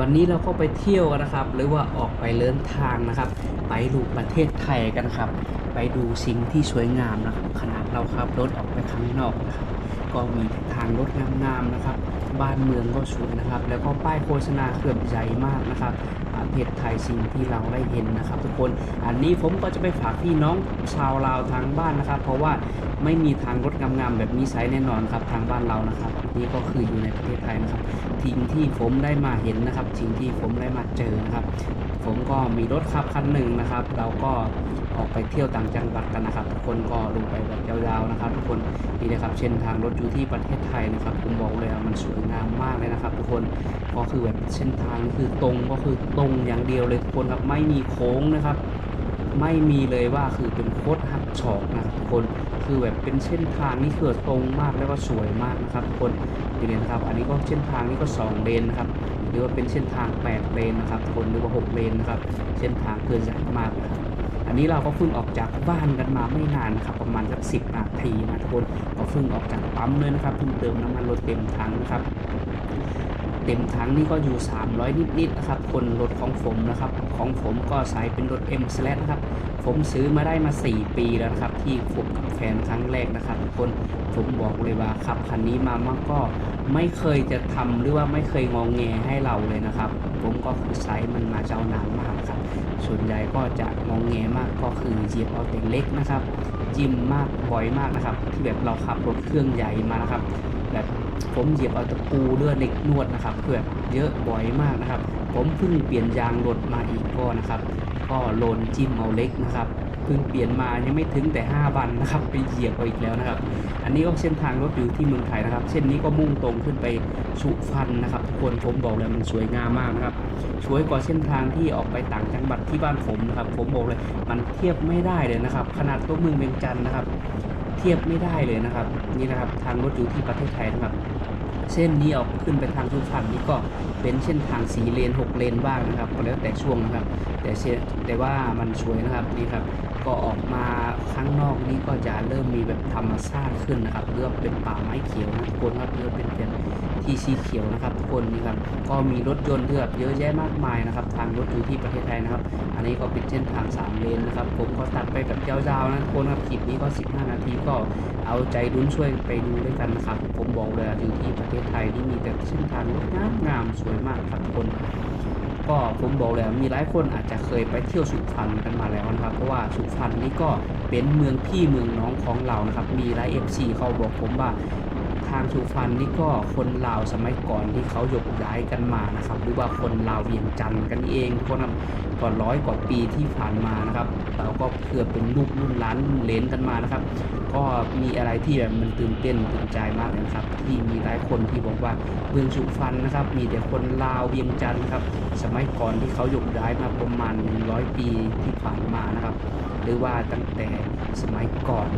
วันนี้เราก็ไปเที่ยวกันนะครับ หรือว่าออกไปเลินทางนะครับ ไปดูประเทศไทยกันครับ ไปดูสิ่งที่สวยงามนะครับ ขนาดเราขับรถออกไปข้างนอกนะครับ ก็มีทางรถงามๆนะครับ บ้านเมืองก็สวยนะครับ แล้วก็ป้ายโฆษณาเขื่อบใหญ่มากนะครับ เทศไทยสิ่งที่เราได้เห็นนะครับ ทุกคนอันนี้ผมก็จะไปฝากพี่น้องชาวลาวทางบ้านนะครับ เพราะว่าไม่มีทางรถงามๆแบบนี้ใช้แน่นอนครับทางบ้านเรานะครับ นี่ก็คืออยู่ในประเทศไทยนะครับสิ่งที่ผมได้มาเห็นนะครับสิ่งที่ผมได้มาเจอนะครับ ผมก็มีรถขับคันหนึ่งนะครับ เราก็ออกไปเที่ยวต่างจังหวัดกันนะครับทุกคนก็ลงไปแบบยาวๆนะครับ ทุกคนนี่นะครับเส้นทางรถอยู่ที่ประเทศไทยนะครับผมบอกเลยว่ามันสวยงามมากเลยนะครับ ทุกคนก็คือแบบเส้นทางคือตรงก็คือตรงอย่างเดียวเลยทุกคนครับไม่มีโค้งนะครับ ไม่มีเลยว่าคือเป็นโคตรหักศอกนะครับทุกคนคือแบบเป็นเส้นทางนี่คือตรงมากแล้วก็สวยมากนะครับทุกคนนี่เลยนะครับ อันนี้ก็เส้นทางนี้ก็สองเลนนะครับหรือว่าเป็นเส้นทาง 8 เลนนะครับทุกคนหรือว่า 6 เลนนะครับเส้นทางเกินใหญ่มากนะครับอันนี้เราก็เพิ่งออกจากบ้านกันมาไม่นานนครับประมาณสักสิบนาทีนะทุกคนก็เพิ่งออกจากปั๊มเลยนะครับเพิ่งเติมน้ำมันรถเต็มถังนะครับ เต็มถังนี่ก็อยู่ 300 นิดๆนะครับ คนรถของผมนะครับ ของผมก็ใช้เป็นรถ M s l a นะครับ ผมซื้อมาได้มา 4 ปีแล้วนะครับ ที่ผมกับแฟนครั้งแรกนะครับทุกคนผมบอกเลยว่าขับคันนี้มามันก็ไม่เคยจะทำหรือว่าไม่เคยงองแงให้เราเลยนะครับ ผมก็คือใช้มันมาเจ้านานมากครับ ส่วนใหญ่ก็จะงองแงมากก็คือเหยียบเอาแต่เล็กนะครับ จิ้มมากบ่อยมากนะครับ ที่แบบเราขับรถเครื่องใหญ่มานะครับ แบบ ผมเหยียบเอาตะปูเลือดเหล็กนวดนะครับคือเยอะบ่อยมากนะครับ ผมเพิ่งเปลี่ยนยางรถมาอีกก็นะครับ ก็โลนจิ้มเอาเล็กนะครับเพิ่งเปลี่ยนมายังไม่ถึงแต่ 5 วันนะครับ ไปเหยียบเอาอีกแล้วนะครับ อันนี้ก็เส้นทางรถอยู่ที่เมืองไทยนะครับ เส้นนี้ก็มุ่งตรงขึ้นไปสุพรรณนะครับ ทุกคนผมบอกเลยมันสวยงามมากนะครับสวยกว่าเส้นทางที่ออกไปต่างจังหวัดที่บ้านผมนะครับ ผมบอกเลยมันเทียบไม่ได้เลยนะครับ ขนาดตัวเมืองเวียงจันนะครับ ทียบไม่ได้เลยนะครับ นี่นะครับทางรถอยู่ที่ประเทศไทยนะครับ เส้นนี้ออกขึ้นไปทางทุกฝั่งนี้ก็เป็นเส้นทางสีเลน 6 เลนบ้างนะครับก็แล้วแต่ช่วงนะครับ แต่เส้นแต่ว่ามันสวยนะครับนี่ครับก็ออกมาข้างนอกนี้ก็จะเริ่มมีแบบธรรมชาติขึ้นนะครับเริ่มเป็นป่าไม้เขียวนะทุกคนครับเริ่มเป็นเป็น ที่สีเขียวนะครับทุกคนนี่ครับก็มีรถยนต์เลือกเยอะแยะมากมายนะครับทางรถอยู่ที่ประเทศไทยนะครับ อันนี้ก็เป็นเส้นทางสามเลนนะครับ ผมก็ตัดไปแบบยาวๆนะทุกคนครับคลิปนี้ก็ 15 นาทีก็เอาใจลุ้นช่วยไปดูด้วยกันนะครับ ผมบอกเลยอยู่ที่ประเทศไทยนี่มีแต่เส้นทางรถงามๆสวยมากครับทุกคนก็ผมบอกเลยมีหลายคนอาจจะเคยไปเที่ยวสุพรรณกันมาแล้วนะครับ เพราะว่าสุพรรณนี่ก็เป็นเมืองพี่เมืองน้องของเรานะครับ มีหลายเอฟซีเขาบอกผมว่าางสุพรรณนี่ก็คนลาวสมัยก่อนที่เขายกย้ายกันมานะครับ หรือว่าคนลาวเวียงจันทร์กันเองกคนครับก่อนร้อยกว่าปีที่ผ่านมานะครับเราก็เพื่อเป็นลูกรุ่นล้านเลนกันมานะครับ ก็มีอะไรที่แบบมันตื่นเต้นตื่นใจมากเลยนะครับ ที่มีหลายคนที่บอกว่าเมืองสุพรรณนะครับ มีแต่คนลาวเวียงจันทร์ครับ สมัยก่อนที่เขายกย้ายมาประมาณ 100 ปีที่ผ่านมานะครับ หรือว่าตั้งแต่สมัยก่อน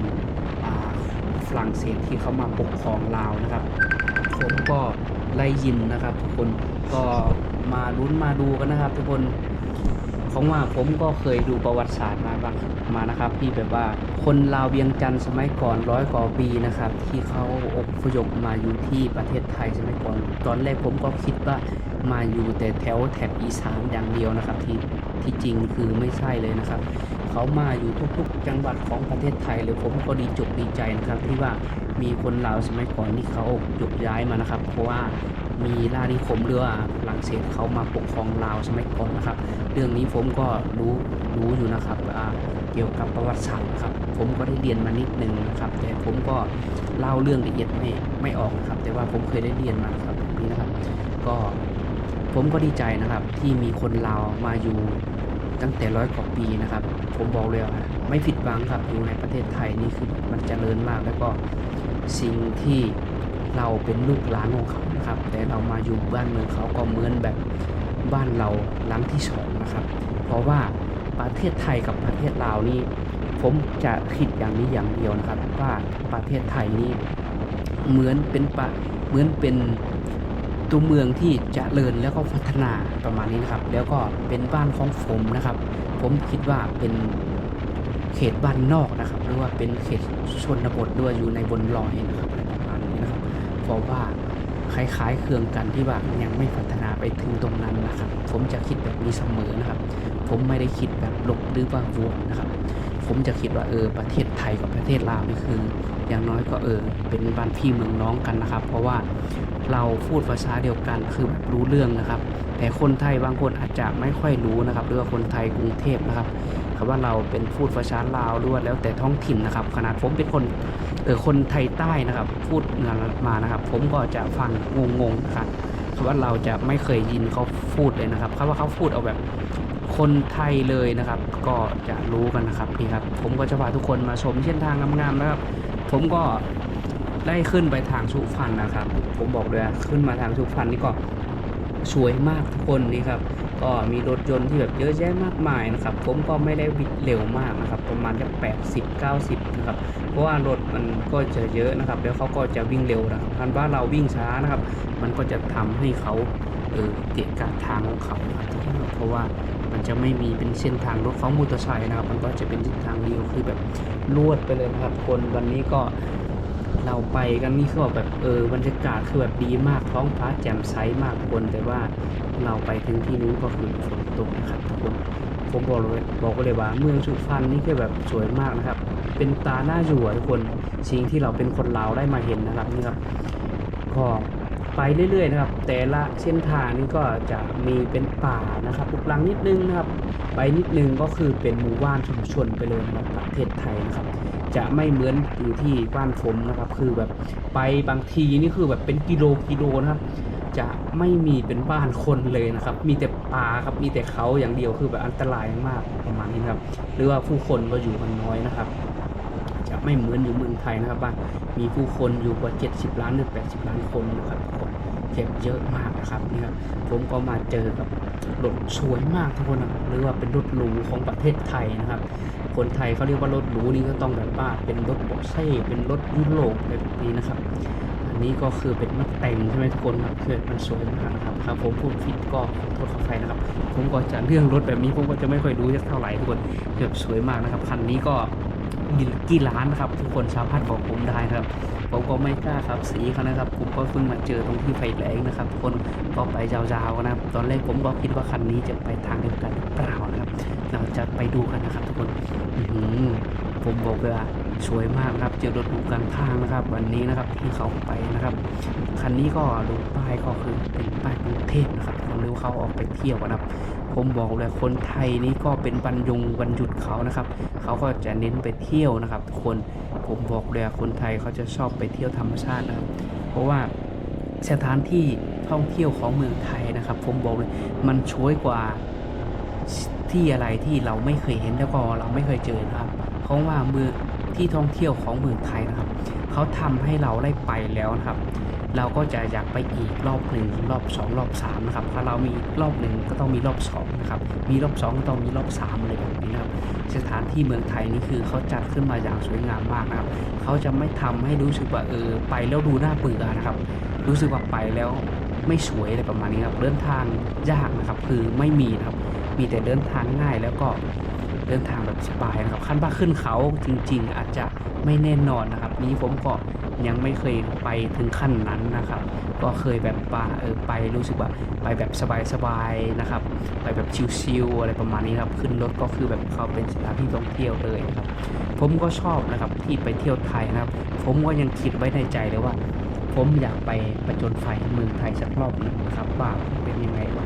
ฝรั่งเศสที่เขามาปกครองลาวนะครับผมก็ไล่ยินนะครับ ทุกคนก็มาลุ้นมาดูกันนะครับ ทุกคนของว่าผมก็เคยดูประวัติศาสตร์มาบ้างมานะครับ ที่แบบว่าคนลาวเวียงจันทร์สมัยก่อนร้อยกว่าปีนะครับ ที่เขาอพยพมาอยู่ที่ประเทศไทยสมัยก่อน ตอนแรกผมก็คิดว่ามาอยู่แต่แถวแถบอีสานอย่างเดียวนะครับ ที่ที่จริงคือไม่ใช่เลยนะครับ เขามาอยู่ทุกๆ จังหวัดของประเทศไทยเลยผมก็ดีจุกดีใจนะครับที่ว่ามีคนลาวสมัยก่อนที่เขายกย้ายมานะครับ เพราะว่ามีล่านิคมเรือว่าฝรั่งเศสเขามาปกครองลาวสมัยก่อนนะครับ เรื่องนี้ผมก็รู้รู้อยู่นะครับเกี่ยวกับประวัติศาสตร์นะครับ ผมก็ได้เรียนมานิดนึงนะครับ แต่ผมก็เล่าเรื่องละเอียดไม่ไม่ออกนะครับ แต่ว่าผมเคยได้เรียนมาครับแบบนี้นะครับ ก็ผมก็ดีใจนะครับที่มีคนลาวมาอยู่ ตั้งแต่ร้อยกว่าปีนะครับ ผมบอกเลยว่าไม่ผิดหวังครับอยู่ในประเทศไทยนี่คือมันจเจริญมากแล้วก็สิ่งที่เราเป็นลูกหลานของเขานะครับ แต่เรามาอยู่บ้านเมืองเขาก็เหมือนแบบบ้านเราหลังที่สองนะครับ เพราะว่าประเทศไทยกับประเทศลาวนี่ผมจะคิดอย่างนี้อย่างเดียวนะครับ ว่าประเทศไทยนี่เหมือนเป็นปะเหมือนเป็น ตัวเมืองที่จเจริญแล้วก็พัฒนาประมาณนี้นะครับ แล้วก็เป็นบ้านของผมนะครับ ผมคิดว่าเป็นเขตบ้านนอกนะครับ หรือว่าเป็นเขตชนบทด้วยอยู่ในบนลอยนะครับประมาณนี้นะครับ เพราะว่าคล้ายๆ เครื่องกันที่ว่ายังไม่พัฒนาไปถึงตรงนั้นนะครับ ผมจะคิดแบบนี้เสมอนะครับ ผมไม่ได้คิดแบบลบหรือว่าวกนะครับ ผมจะคิดว่าเออประเทศไทยกับประเทศลาวนี่คือ อย่างน้อยก็เออเป็นบ้านพี่เมืองน้องกันนะครับ เพราะว่า เราพูดภาษาเดียวกันคือแบบรู้เรื่องนะครับ แต่คนไทยบางคนอาจจะไม่ค่อยรู้นะครับหรือว่าคนไทยกรุงเทพนะครับคำว่าเราเป็นพูดภาษาลาวด้วยแล้วแต่ท้องถิ่นนะครับ ขนาดผมเป็นคนเออคนไทยใต้นะครับ พูดมานะครับ ผมก็จะฟังงงๆนะครับคำว่าเราจะไม่เคยยินเขาพูดเลยนะครับคำว่าเขาพูดเอาแบบคนไทยเลยนะครับ ก็จะรู้กันนะครับนี่ครับ ผมก็จะพาทุกคนมาชมเส้นทางงามๆนะครับ ผมก็ ได้ขึ้นไปทางสุพรรณนะครับ ผมบอกเลยขึ้นมาทางสุพรรณนี่ก็สวยมากทุกคนนี่ครับ ก็มีรถยนต์ที่แบบเยอะแยะมากมายนะครับ ผมก็ไม่ได้วิ่งเร็วมากนะครับ ประมาณจะ80 90นะครับ เพราะว่ารถมันก็จะเยอะนะครับ แล้วเขาก็จะวิ่งเร็วนะครับคันว่าเราวิ่งช้านะครับ มันก็จะทำให้เขาเออเกะกะทางของเขานะครับเพราะว่ามันจะไม่มีเป็นเส้นทางรถเขามอเตอร์ไซค์นะครับ มันก็จะเป็นเส้นทางเดียวคือแบบลวดไปเลยนะครับ คนวันนี้ก็ เราไปกันนี่คือแบบเออบรรยากาศคือแบบดีมากท้องฟ้าแจ่มใสมากทุกคนแต่ว่าเราไปถึงที่นู้นก็คือฝนตกนะครับทุกคนผมบอกเลยบอกไปเลยว่าเมืองสุพรรณนี่คือแบบสวยมากนะครับ เป็นตาหน้าอยู่ทุกคนสิ่งที่เราเป็นคนลาวได้มาเห็นนะครับนี่ครับก็ไปเรื่อยๆนะครับ แต่ละเส้นทางนี่ก็จะมีเป็นป่านะครับลุกลังนิดนึงนะครับ ไปนิดนึงก็คือเป็นหมู่บ้านชุมชนไปเลยนะครับประเทศไทยนะครับ จะไม่เหมือนอยู่ที่บ้านผมนะครับ คือแบบไปบางทีนี่คือแบบเป็นกิโลกิโลนะครับ จะไม่มีเป็นบ้านคนเลยนะครับ มีแต่ป่าครับมีแต่เขาอย่างเดียวคือแบบอันตรายมากประมาณนี้นครับ หรือว่าผู้คนก็อยู่กันน้อยนะครับจะไม่เหมือนอยู่เมืองไทยนะครับว่ามีผู้คนอยู่กว่า 70 ล้านหรือ 80 ล้านคนนะครับคนเจ็บเยอะมากนะครับนี่ครับผมก็มาเจอกับรถสวยมากทุกคนนะหรือว่าเป็นรถหรูของประเทศไทยนะครับ คนไทยเขาเรียกว่ารถหรูนี่ก็ต้องแบบว่าเป็นรถโปรเช่เป็นรถยุโรปอะไรแบบนี้นะครับ อันนี้ก็คือเป็นมัดแต่งใช่ไหมทุกคนครับคือมันสวยมากนะครับครับ ผมพูดผิดก็โทษขออภัยนะครับ ผมก็จะเรื่องรถแบบนี้ผมก็จะไม่ค่อยรู้จะเท่าไหร่ทุกคนแบบสวยมากนะครับคันนี้ก็กี่ล้านนะครับ ทุกคนสามารถบอกผมได้นะครับผมก็ไม่กล้าครับสีเขานะครับผมก็เพิ่งมาเจอตรงที่ไฟแดงนะครับทุกคนก็ไปยาวๆนะครับ ตอนแรกผมก็คิดว่าคันนี้จะไปทางเดียวกันหรือเปล่านะครับ เราจะไปดูกันนะครับทุกคนผมบอกเลยว่าสวยมากครับเจอรถหรูกลางทางนะครับ วันนี้นะครับที่เขาไปนะครับ คันนี้ก็ดูป้ายก็คือเป็นป้ายกรุงเทพนะครับคนเร็วเขาออกไปเที่ยวนะครับ ผมบอกเลยคนไทยนี่ก็เป็นบรรยงวันหยุดเขานะครับ เขาก็จะเน้นไปเที่ยวนะครับทุกคนผมบอกเลยคนไทยเขาจะชอบไปเที่ยวธรรมชาตินะครับ เพราะว่าสถานที่ท่องเที่ยวของเมืองไทยนะครับ ผมบอกเลยมันช่วยกว่า ที่อะไรที่เราไม่เคยเห็นแล้วก็เราไม่เคยเจอนะครับ เพราะว่าเมืองที่ท่องเที่ยวของเมืองไทยนะครับ เขาทำให้เราได้ไปแล้วนะครับ เราก็จะอยากไปอีกรอบหนึ่งรอบสองรอบสามนะครับถ้าเรามีรอบหนึ่งก็ต้องมีรอบสองนะครับมีรอบสองก็ต้องมีรอบสามอะไรแบบนี้นะครับสถานที่เมืองไทยนี่คือเขาจัดขึ้นมาอย่างสวยงามมากนะครับเขาจะไม่ทำให้รู้สึกว่าเออไปแล้วดูน่าเบื่อนะครับ รู้สึกว่าไปแล้วไม่สวยอะไรประมาณนี้ครับเดินทางยากนะครับ คือไม่มีนะครับ มีแต่เดินทางง่ายแล้วก็เดินทางแบบสบายนะครับ ขั้นว่าขึ้นเขาจริง ๆ อาจจะไม่แน่นอนนะครับ นี้ผมก็ยังไม่เคยไปถึงขั้นนั้นนะครับ ก็เคยแบบว่าเออไปรู้สึกว่าไปแบบสบายๆนะครับ ไปแบบชิลๆอะไรประมาณนี้ครับ ขึ้นรถก็คือแบบเขาเป็นสถานที่ท่องเที่ยวเลยครับ ผมก็ชอบนะครับที่ไปเที่ยวไทยนะครับ ผมก็ยังคิดไว้ในใจเลยว่า ผมอยากไปประจนไฟเมืองไทยสักรอบนึ่งนะครับว่าเป็นยังไงบ้า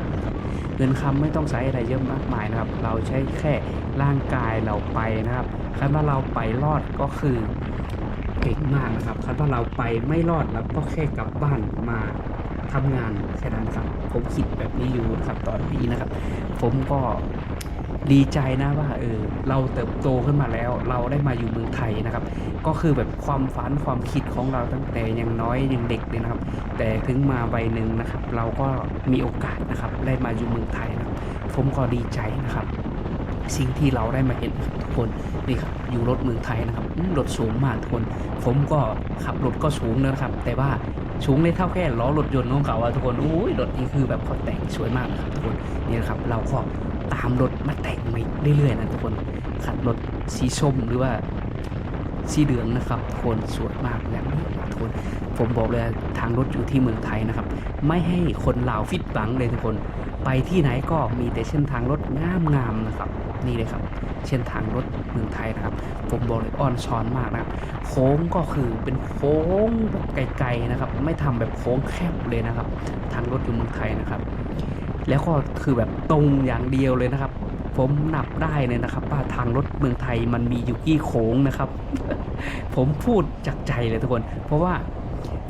งนะ เงินคำไม่ต้องใช้อะไรเยอะมากมายนะครับ เราใช้แค่ร่างกายเราไปนะครับคันว่าเราไปรอดก็คือเก่งมากนะครับคันว่าเราไปไม่รอดแล้วก็แค่กลับบ้านมาทำงานแค่นั้นครับ ผมคิดแบบนี้อยู่นะครับตอนนี้นะครับ ผมก็ ดีใจนะว่าเออเราเติบโตขึ้นมาแล้ว เราได้มาอยู่เมืองไทยนะครับ ก็คือแบบความฝันความคิดของเราตั้งแต่ยังน้อยยังเด็กเลยนะครับ แต่ถึงมาวัยหนึ่งนะครับ เราก็มีโอกาสนะครับ ได้มาอยู่เมืองไทยนะครับ ผมก็ดีใจนะครับ สิ่งที่เราได้มาเห็นครับทุกคนนี่ครับอยู่รถเมืองไทยนะครับรถสูงมากทุกคน ผมก็ขับรถก็สูงนะครับ แต่ว่าสูงในเท่าแค่ล้อรถยนต์ของเขาอะทุกคนอุ้ยรถนี้คือแบบเขาแต่งสวยมากนะครับทุกคนนี่นะครับเราก็ ตามรถมาแต่งไปเรื่อยๆนะทุกคนขับรถสีส้มหรือว่าสีเหลืองนะครับทุกคนสวยมากแบบนี้ทุกคนผมบอกเลยทางรถอยู่ที่เมืองไทยนะครับ ไม่ให้คนลาวฟิตบังเลยทุกคน ไปที่ไหนก็มีแต่เส้นทางรถงามๆนะครับ นี่เลยครับเส้นทางรถเมืองไทยนะครับ ผมบอกเลยอ่อนช้อนมากนะครับโค้งก็คือเป็นโค้งแบบไกลๆนะครับ ไม่ทำแบบโค้งแคบเลยนะครับ ทางรถอยู่เมืองไทยนะครับ แล้วก็คือแบบตรงอย่างเดียวเลยนะครับ ผมนับได้เลยนะครับ ว่าทางรถเมืองไทยมันมีอยู่กี่โค้งนะครับ ผมพูดจากใจเลยทุกคน เพราะว่า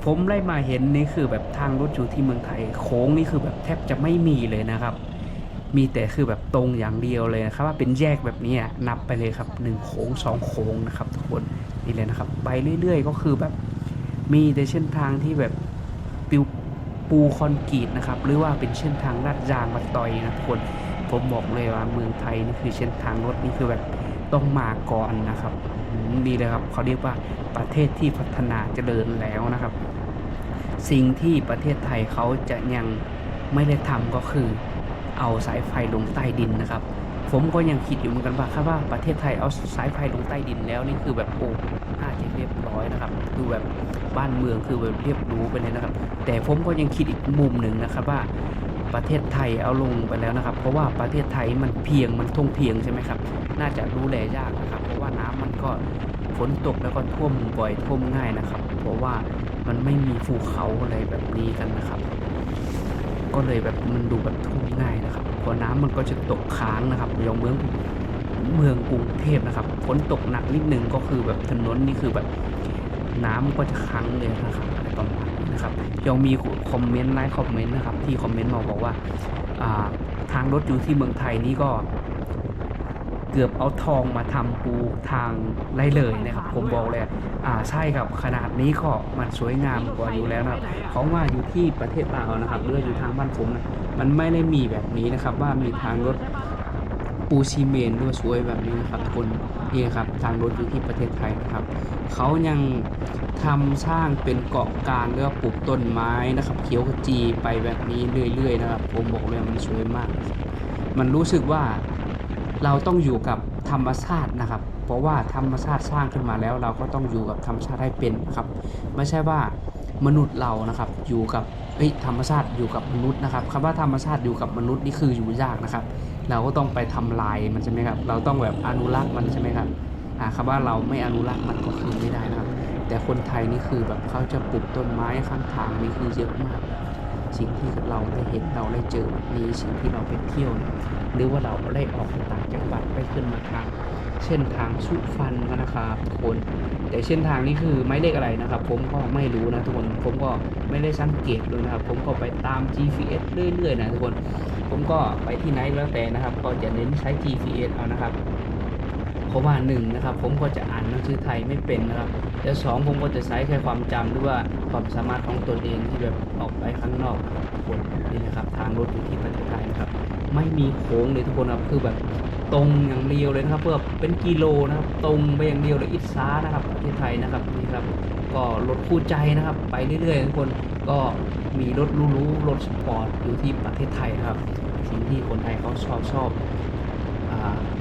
ผมได้มาเห็นนี่คือแบบทางรถอยู่ที่เมืองไทย โค้งนี่คือแบบแทบจะไม่มีเลยนะครับ มีแต่คือแบบตรงอย่างเดียวเลยนะครับ ว่าเป็นแยกแบบนี้นับไปเลยครับหนึ่งโค้งสองโค้งนะครับ ทุกคนนี่เลยนะครับ ไปเรื่อย ๆ ก็คือแบบมีแต่เส้นทางที่แบบ ปูคอนกรีตนะครับ หรือว่าเป็นเส้นทางลาดยางมาต่อยนะทุกคนผมบอกเลยว่าเมืองไทยนี่คือเส้นทางรถนี่คือแบบต้องมาก่อนนะครับดีเลยครับเขาเรียกว่าประเทศที่พัฒนาเจริญแล้วนะครับ สิ่งที่ประเทศไทยเขาจะยังไม่ได้ทำก็คือเอาสายไฟลงใต้ดินนะครับ ผมก็ยังคิดอยู่เหมือนกันว่าครับว่าประเทศไทยเอาสายไฟลงใต้ดินแล้วนี่คือแบบโอ้น่าจะเรียบร้อยนะครับดูแบบบ้านเมืองคือแบบเรียบรู้ไปเลยนะครับ แต่ผมก็ยังคิดอีกมุมหนึ่งนะครับว่าประเทศไทยเอาลงไปแล้วนะครับ เพราะว่าประเทศไทยมันเพียงมันท่งเพียงใช่ไหมครับ น่าจะดูแลยากนะครับ เพราะว่าน้ำมันก็ฝนตกแล้วก็ท่วมบ่อยท่วมง่ายนะครับ เพราะว่ามันไม่มีภูเขาอะไรแบบนี้กันนะครับ ก็เลยแบบมันดูแบบท่วมง่ายนะครับ เพอน้ำมันก็จะตกค้างนะครับอย่างเมืองเมืองกรุงเทพนะครับฝนตกหนักนิดนึงก็คือแบบถนนนี่คือแบบน้ำก็จะค้างเลยนะครับอะไรประมาณนี้นะครับยังมีคอมเมนต์ไลค์คอมเมนต์นะครับ ที่คอมเมนต์มาบอกว่าอ่าทางรถอยู่ที่เมืองไทยนี่ก็เกือบเอาทองมาทำปูทางได้เลยนะครับ ผมบอกเลยอ่าใช่ครับขนาดนี้ก็มันสวยงามกว่าอยู่แล้วนะครับเพราะว่าอยู่ที่ประเทศลาวนะครับหรือว่าอยู่ทางบ้านผมนะ มันไม่ได้มีแบบนี้นะครับ ว่ามีทางรถปูซีเมนด้วยสวยแบบนี้นะครับคนนี่ครับทางรถอยู่ที่ประเทศไทยนะครับเขายังทำสร้างเป็นเกาะกลางหรือว่าปลูกต้นไม้นะครับเขียวขจีไปแบบนี้เรื่อย ๆ นะครับ ผมบอกเลยมันสวยมาก มันรู้สึกว่าเราต้องอยู่กับธรรมชาตินะครับ เพราะว่าธรรมชาติสร้างขึ้นมาแล้ว เราก็ต้องอยู่กับธรรมชาติให้เป็นนะครับ ไม่ใช่ว่า มนุษย์เรานะครับ อยู่กับธรรมชาติอยู่กับมนุษย์นะครับคำว่าธรรมชาติอยู่กับมนุษย์นี่คืออยู่ยากนะครับ เราก็ต้องไปทำลายมันใช่ไหมครับ เราต้องแบบอนุรักษ์มันใช่ไหมครับอาคำว่าเราไม่อนุรักษ์มันก็คือไม่ได้นะครับ แต่คนไทยนี่คือแบบเขาจะปลูกต้นไม้ข้างทางนี่คือเยอะมาก สิ่งที่เราได้เห็นเราได้เจอนี้สิ่งที่เราไปเที่ยวเนี่ยหรือว่าเราได้ออกไปต่างจังหวัดไปขึ้นมาทาง เช่นทางสุฟันนะครับทุกคน แต่เช่นทางนี้คือไม่เลขอะไรนะครับ ผมก็ไม่รู้นะทุกคน ผมก็ไม่ได้สังเกตเลยนะครับ ผมก็ไปตาม GPS เรื่อยๆนะทุกคน ผมก็ไปที่ไหนแล้วแต่นะครับ ก็จะเน้นใช้ GPS เอานะครับ เพราะว่าหนึ่งนะครับผมก็จะอ่านหนังสือไทยไม่เป็นนะครับแล้วสองผมก็จะใช้แค่ความจำหรือว่าความสามารถของตนเองที่แบบออกไปข้างนอกครับทุกคนนี่นะครับทางรถอยู่ที่ประเทศไทยนะครับ ไม่มีโค้งเลยทุกคนครับคือแบบตรงอย่างเดียวเลยนะครับเพื่อเป็นกิโลนะครับ ตรงไปอย่างเดียวเลยอิสานะครับประเทศไทยนะครับนี่ครับก็รถคู่ใจนะครับ ไปเรื่อยๆทุกคนก็มีรถรู้ๆรถสปอร์ตอยู่ที่ประเทศไทยนะครับ สิ่งที่คนไทยเขาชอบชอบ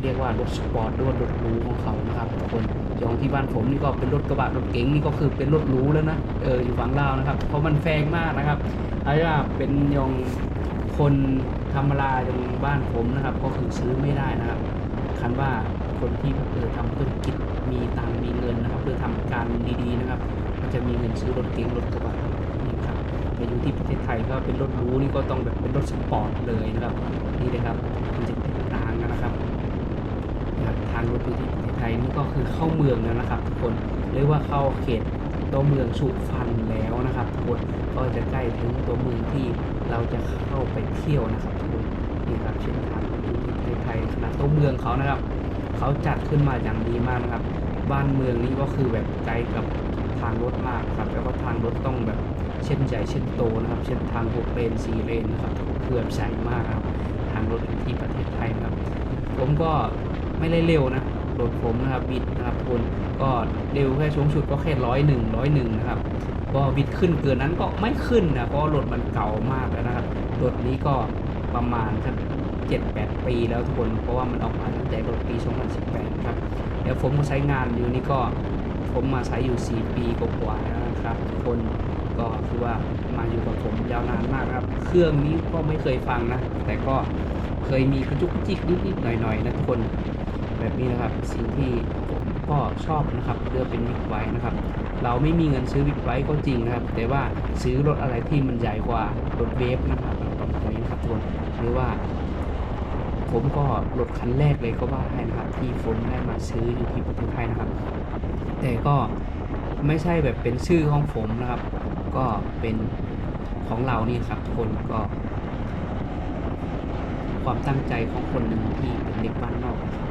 เรียกว่ารถสปอร์ตหรือว่ารถหรูของเขานะครับทุกคนอย่างที่บ้านผมนี่ก็เป็นรถกระบะรถเก๋งนี่ก็คือเป็นรถหรูแล้วนะเอออยู่ฝั่งลาวนะครับเพราะมันแพงมากนะครับถ้าว่าเป็นยางคนธรรมดาอย่างบ้านผมนะครับ ก็คือซื้อไม่ได้นะครับคันว่าคนที่เออทำธุรกิจมีตังมีเงินนะครับหรือทำการดีๆนะครับ ก็จะมีเงินซื้อรถเก๋งรถกระบะนี่ครับแต่อยู่ที่ประเทศไทยก็เป็นรถรูนี่ก็ต้องแบบเป็นรถสปอร์ตเลยนะครับนี่เลยครับมันจะแตกต่างกันนะครับ นะครับทางรถอยู่ที่ประเทศไทยนี่ก็คือเข้าเมืองแล้วนะครับ ทุกคนเรียกว่าเข้าเขตตัวเมืองสุพรรณแล้วนะครับทุกคนก็จะใกล้ถึงตัวเมืองที่เราจะเข้าไปเที่ยวนะครับทุกคนนี่ครับเส้นทางอยู่ที่ประเทศไทยขนาดตัวเมืองเขานะครับ เขาจัดขึ้นมาอย่างดีมากนะครับ บ้านเมืองนี้ก็คือแบบไกลกับทางรถมากครับแล้วก็ทางรถต้องแบบเช่นใหญ่เช่นโตนะครับ เช่นทางหกเลนสี่เลนนะครับคือบใหญ่มากครับ ทางรถที่ประเทศไทยครับ ผมก็ ไม่ได้เร็วนะรถผมนะครับบิดนะครับคุณก็เร็วแค่สูงสุดก็แค่ร้อยหนึ่งร้อยหนึ่งนะครับก็บิดขึ้นเกินนั้นก็ไม่ขึ้นนะเพราะรถมันเก่ามากแล้วนะครับรถนี้ก็ประมาณสักเจ็ดแปดปีแล้วทุกคนเพราะว่ามันออกมาตั้งแต่รถปี 2018นะครับเดี๋ยวผมก็ใช้งานอยู่นี่ก็ผมมาใช้อยู่ 4 ปีกว่าแล้วนะครับทุกคนก็คือว่ามาอยู่กับผมยาวนานมากครับ เครื่องนี้ก็ไม่เคยฟังนะ แต่ก็เคยมีกระจุกจิกนิดๆหน่อยๆนะทุกคน แบบนี้นะครับ สิ่งที่ผมก็ชอบนะครับเลือกเป็นวิกไว้นะครับ เราไม่มีเงินซื้อวิกไว้ก็จริงนะครับ แต่ว่าซื้อรถอะไรที่มันใหญ่กว่ารถเวฟนะครับตรงนี้นะครับทุกคนหรือว่า ผมก็รถคันแรกเลยก็ว่าได้นะครับ ที่ผมได้มาซื้ออยู่ที่ประเทศไทยนะครับ แต่ก็ไม่ใช่แบบเป็นชื่อของผมนะครับ ก็เป็นของเรานี่ครับทุกคนก็ความตั้งใจของคนหนึ่งที่เป็นเด็กบ้านนอกนะครับ